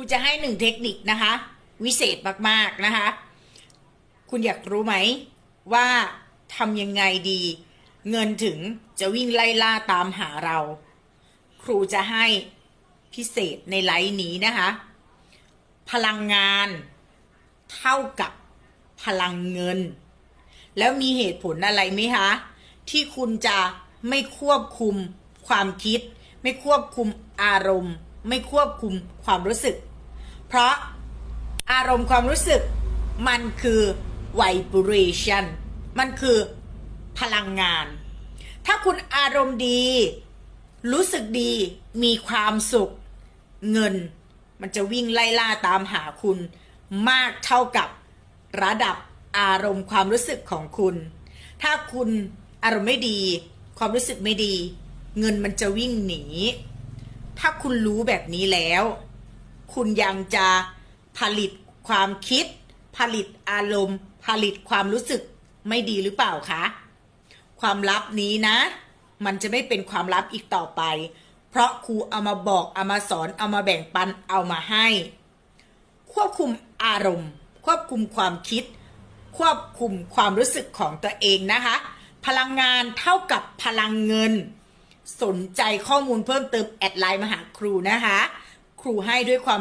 รูจะให้หนึ่งเทคนิคนะคะ วิเศษมากๆนะคะ คุณอยากรู้ไหมว่าทำยังไงดี เงินถึงจะวิ่งไล่ล่าตามหาเรา ครูจะให้พิเศษในไลน์นี้นะคะ พลังงานเท่ากับพลังเงิน แล้วมีเหตุผลอะไรไหมคะ ที่คุณจะไม่ควบคุมความคิด ไม่ควบคุมอารมณ์ ไม่ควบคุมความรู้สึก เพราะอารมณ์ความรู้สึกมันคือ vibration มันคือพลังงาน ถ้าคุณอารมณ์ดี รู้สึกดีมีความสุขเงิน มันจะวิ่งไล่ล่าตามหาคุณ มากเท่ากับระดับอารมณ์ความรู้สึกของคุณ ถ้าคุณอารมณ์ไม่ดี ความรู้สึกไม่ดี เงินมันจะวิ่งหนี ถ้าคุณรู้แบบนี้แล้ว คุณยังจะผลิตความคิด ผลิตอารมณ์ ผลิตความรู้สึกไม่ดีหรือเปล่าคะความลับนี้นะ มันจะไม่เป็นความลับอีกต่อไป เพราะครูเอามาบอกเอามาสอนเอามาแบ่งปันเอามาให้ ควบคุมอารมณ์ ควบคุมความคิด ควบคุมความรู้สึกของตัวเองนะคะ พลังงานเท่ากับพลังเงิน สนใจข้อมูลเพิ่มเติมแอดไลน์มาหาครูนะคะ ครูให้ด้วยความ